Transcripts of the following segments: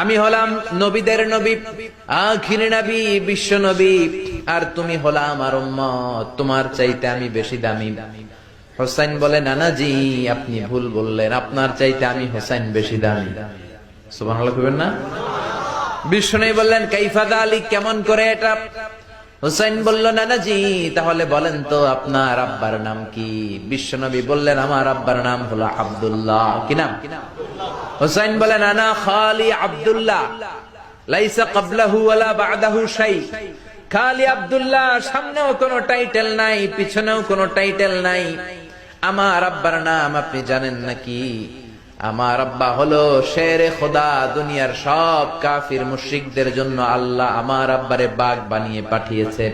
আমি হলাম নবীদের নবী, আখির নবী, বিশ্ব নবী। আর তুমি হলা আমার উম্মত, তোমার চাইতে আমি বেশি দামি। হোসাইন বলে, নানাজি, আপনি ভুল বললেন, আপনার চাইতে আমি হোসাইন বেশি দামি। সুবহানাল্লাহ কইবেন না? বিষ্ণু বললেন কাইফাদা আলী কেমন করে এটা? হুসাইন বলল, নানাজি, তাহলে বলেন তো, আপনার আব্বার নাম কি? বিশ্বনবী বললেন, আমার আব্বার নাম হলো আব্দুল্লাহ। কি নাম? হুসাইন বলেন, আনা খালি আব্দুল্লাহ, লাইসা ক্বাবলাহু ওয়ালা বা'দাহু শাই। খালি আব্দুল্লাহ, সামনেও কোনো টাইটেল নাই, পিছনেও কোনো টাইটেল নাই। আমার আব্বার নাম আপনি জানেন নাকি? আমার আব্বা হলো শেরে খোদা, দুনিয়ার সব কাফির মুশরিকদের জন্য আল্লাহ আমার আব্বারে বাঘ বানিয়ে পাঠিয়েছে।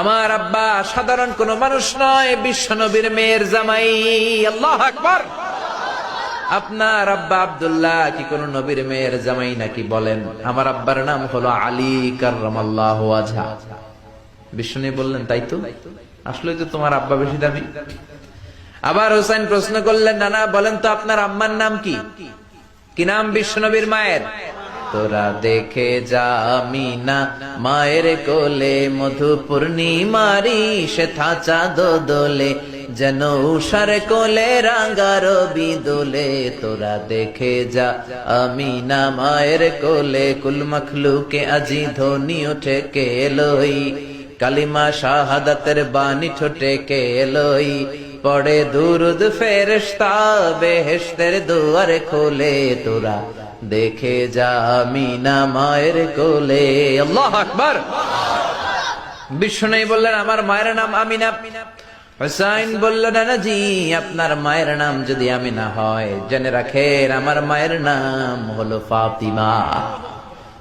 আমার আব্বা সাধারণ কোন মানুষ নয় বিশ্ব নবীর মেয়ের জামাই, আল্লাহ আকবার। আপনার আব্বা আবদুল্লাহ কি কোন নবীর মেয়ের জামাই নাকি বলেন? আমার আব্বার নাম হলো আলী কার্লাহ বিষ্ণু বললেন, তাই তো? আসলে তো তোমার আব্বা বেশি দামি। আবার হোসেন প্রশ্ন করলেন, নানা, বলেন তো আপনার আম্মার নাম কি? কি নাম বিশ্বনবীর মায়ের? তোরা দেখে যা মিনা, মায়ের কোলে মধু পূর্ণিমারি সে থাচা দোদলে যেন উষার কোলে রাঙ্গার বিদোলে তোরা দেখে যা আমিনা, মায়ের কোলে কুল মখলুকে আজি ধনী ওঠে কে লই? কালিমা শাহাদাতের বাণী ঠোঁটে কে লই? পড়ে দুরুদ ফেরেশতা, বেহেশতের দুয়ার খোলে তোরা। দেখে যা আমিনা মায়ের কোলে। আল্লাহ আকবার! বিষ্ণু বললেন, আমার মায়ের নাম আমিনা। হুসাইন বলল না জি আপনার মায়ের নাম যদি আমিনা হয়, জেনে রাখেন আমার মায়ের নাম হলো ফাতিমা।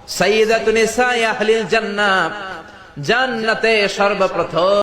সাইয়্যিদাতুন নিসা আহলিল জান্নাত। জান্নাতে সর্বপ্রথম